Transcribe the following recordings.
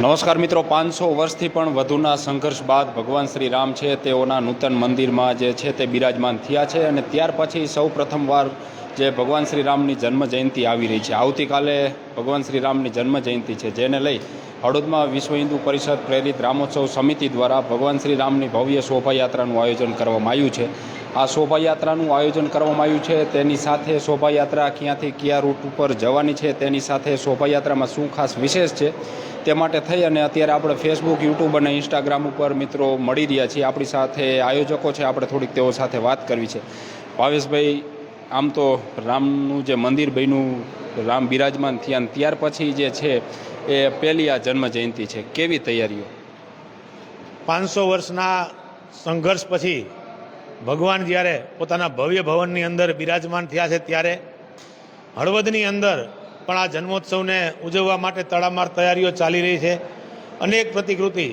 નમસ્કાર મિત્રો, પાંચસો વર્ષથી પણ વધુના સંઘર્ષ બાદ ભગવાન શ્રી રામ છે. તેઓના નૂતન મંદિરમાં જે છે તે બિરાજમાન થયા છે અને ત્યાર પછી સૌ પ્રથમવાર જે ભગવાન શ્રી રામની જન્મ જયંતિ આવી રહી છે. આવતીકાલે ભગવાન શ્રી રામની જન્મ જયંતિ છે. જેને લઈ હળવદમાં વિશ્વ હિન્દુ પરિષદ પ્રેરિત રામોત્સવ સમિતિ દ્વારા ભગવાન શ્રી રામની ભવ્ય શોભાયાત્રાનું આયોજન કરવામાં આવ્યું છે. આ શોભાયાત્રાનું આયોજન કરવામાં આવ્યું છે, તેની સાથે શોભાયાત્રા ક્યાંથી કયા રૂટ ઉપર જવાની છે, તેની સાથે શોભાયાત્રામાં શું ખાસ વિશેષ છે, તે માટે થઈ અને અત્યારે આપણે ફેસબુક યુટ્યુબ અને ઇન્સ્ટાગ્રામ ઉપર મિત્રો મળી રહ્યા છીએ. આપણી સાથે આયોજકો છે, આપણે થોડીક તેઓ સાથે વાત કરવી છે. ભાવેશભાઈ, આમ તો રામનું જે મંદિર બન્યું, રામ બિરાજમાન થયા ત્યાર પછી જે છે એ પહેલી આ જન્મ જયંતિ છે. કેવી તૈયારીઓ? પાંચસો વર્ષના સંઘર્ષ પછી ભગવાન જ્યારે પોતાના ભવ્ય ભવનની અંદર બિરાજમાન થયા છે ત્યારે હળવદની અંદર પણ આ જન્મોત્સવને ઉજવવા માટે તડામાર તૈયારીઓ ચાલી રહી છે. અનેક પ્રતિકૃતિ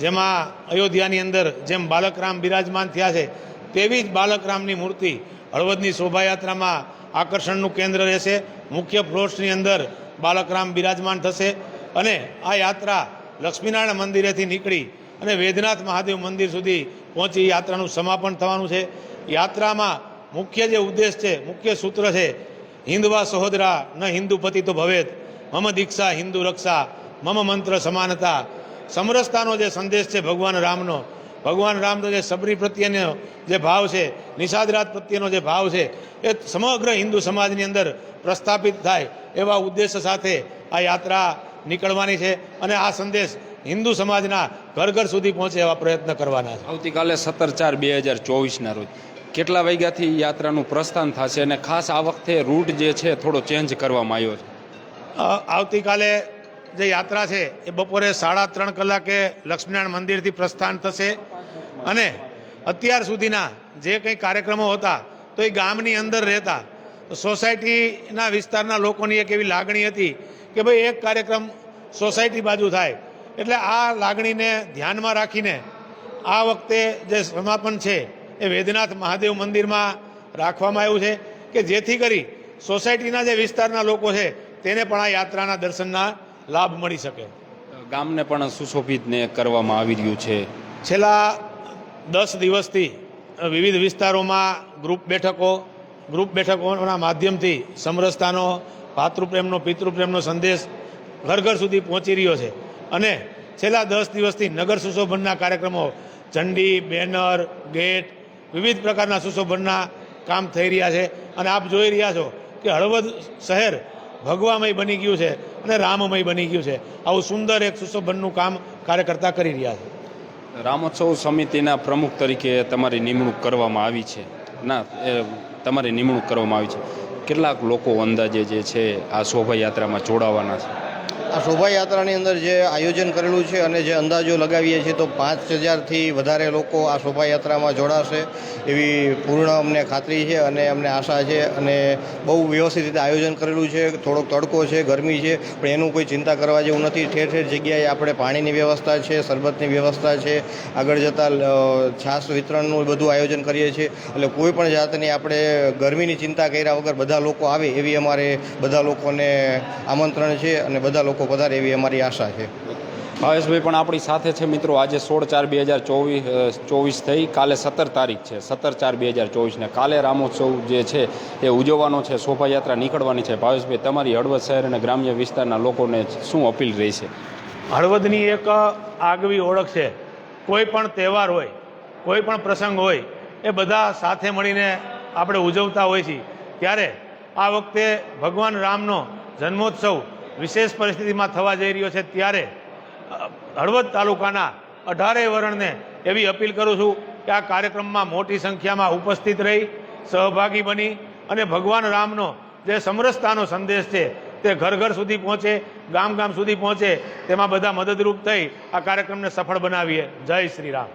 જેમાં અયોધ્યાની અંદર જેમ બાલકરામ બિરાજમાન થયા છે, તેવી જ બાલકરામની મૂર્તિ હળવદની શોભાયાત્રામાં આકર્ષણનું કેન્દ્ર રહેશે. મુખ્ય ફ્લોર્સની અંદર બાલકરામ બિરાજમાન થશે. અને આ યાત્રા લક્ષ્મીનારાયણ મંદિરેથી નીકળી અને વેદનાથ મહાદેવ મંદિર સુધી પહોંચી યાત્રાનું સમાપન થવાનું છે. યાત્રામાં મુખ્ય જે ઉદ્દેશ છે, મુખ્ય સૂત્ર છે, હિન્દવા સહોદરા, ન હિન્દુ પતિ તો ભવેત, મમ દીક્ષા હિન્દુ રક્ષા, મમ મંત્ર સમાનતા. સમરસતાનો જે સંદેશ છે ભગવાન રામનો ભગવાન રામનો જે સબરી પ્રત્યેનો જે ભાવ છે નિષાદરાત પ્રત્યેનો જે ભાવ છે, એ સમગ્ર હિન્દુ સમાજની અંદર પ્રસ્થાપિત થાય એવા ઉદ્દેશ સાથે આ યાત્રા નીકળવાની છે અને આ સંદેશ હિન્દુ સમાજના ઘર ઘર સુધી પહોંચે એવા પ્રયત્ન કરવાના છે. આવતીકાલે સત્તર ચાર બે હજાર ચોવીસના રોજ કેટલા વાગ્યાથી યાત્રાનું પ્રસ્થાન થશે અને ખાસ આ વખતે રૂટ જે છે થોડો ચેન્જ કરવામાં આવ્યો છે? આવતીકાલે જે યાત્રા છે એ બપોરે સાડા ત્રણ કલાકે લક્ષ્મીનારાયણ મંદિરથી પ્રસ્થાન થશે અને અત્યાર સુધીના જે કંઈ કાર્યક્રમો હતા તો એ ગામની અંદર રહેતા સોસાયટીના વિસ્તારના લોકોની એક એવી લાગણી હતી કે ભાઈ એક કાર્યક્રમ સોસાયટી બાજુ થાય. એટલે આ લાગણીને ધ્યાનમાં રાખીને આ વખતે જે સમાપન છે એ વેદનાથ મહાદેવ મંદિરમાં રાખવામાં આવ્યું છે કે જેથી કરી સોસાયટીના જે વિસ્તારના લોકો છે તેને પણ આ યાત્રાના દર્શનના લાભ મળી શકે. ગામને પણ સુશોભિત ને કરવામાં આવી રહ્યું છે. છેલ્લા દસ દિવસથી વિવિધ વિસ્તારોમાં ગ્રુપ બેઠકો ગ્રુપ બેઠકોના માધ્યમથી સમરસતાનો ભાતૃપ્રેમનો પિતૃપ્રેમનો સંદેશ ઘર ઘર સુધી પહોંચી રહ્યો છે. અને છેલ્લા દસ દિવસથી નગર સુશોભનના કાર્યક્રમો ઝંડી બેનર, ગેટ, વિવિધ પ્રકારના સુશોભનના કામ થઈ રહ્યા છે. અને આપ જોઈ રહ્યા છો કે હળવદ શહેર ભગવામય બની ગયું છે અને રામમય બની ગયું છે. આવું સુંદર એક સુશોભનનું કામ કાર્યકર્તા કરી રહ્યા છે. રામોત્સવ સમિતિના પ્રમુખ તરીકે તમારી નિમણૂક કરવામાં આવી છે. ના તમારી નિમણૂક કરવામાં આવી છે. કેટલાક લોકો અંદાજે જે છે આ શોભાયાત્રામાં જોડાવાના છે? આ શોભાયાત્રાની અંદર જે આયોજન કરેલું છે અને જે અંદાજો લગાવીએ છીએ તો પાંચ હજારથી વધારે લોકો આ શોભાયાત્રામાં જોડાશે એવી પૂર્ણ અમને ખાતરી છે અને અમને આશા છે અને બહુ વ્યવસ્થિત રીતે આયોજન કરેલું છે. થોડોક તડકો છે, ગરમી છે, પણ એનું કોઈ ચિંતા કરવા જેવું નથી. ઠેર ઠેર જગ્યાએ આપણે પાણીની વ્યવસ્થા છે, શરબતની વ્યવસ્થા છે, આગળ જતાં છાશ વિતરણનું બધું આયોજન કરીએ છીએ. એટલે કોઈ પણ જાતની આપણે ગરમીની ચિંતા કર્યા વગર બધા લોકો આવે એવી અમારે બધા લોકોને આમંત્રણ છે અને બધા લોકો પધારે એવી અમારી આશા છે. ભાવેશભાઈ પણ આપણી સાથે છે મિત્રો આજે સોળ ચાર બે હજાર ચોવીસ ચોવીસ થઈ. કાલે સત્તર તારીખ છે. સત્તર ચાર બે હજાર ચોવીસને કાલે રામોત્સવ જે છે એ ઉજવવાનો છે શોભાયાત્રા નીકળવાની છે. ભાવેશભાઈ તમારી હળવદ શહેર અને ગ્રામ્ય વિસ્તારના લોકોને શું અપીલ રહી છે હળવદની એક આગવી ઓળખ છે. કોઈ પણ તહેવાર હોય કોઈ પણ પ્રસંગ હોય એ બધા સાથે મળીને આપણે ઉજવતા હોઈએ છીએ. ત્યારે આ વખતે ભગવાન રામનો જન્મોત્સવ વિશેષ પરિસ્થિતિમાં થવા જઈ રહ્યો છે ત્યારે હળવદ તાલુકાના અઢારેય વરણને એવી અપીલ કરું છું કે આ કાર્યક્રમમાં મોટી સંખ્યામાં ઉપસ્થિત રહી, સહભાગી બની અને ભગવાન રામનો જે સમરસતાનો સંદેશ છે તે ઘર ઘર સુધી પહોંચે, ગામ ગામ સુધી પહોંચે, તેમાં બધા મદદરૂપ થઈ આ કાર્યક્રમને સફળ બનાવીએ. જય શ્રી રામ.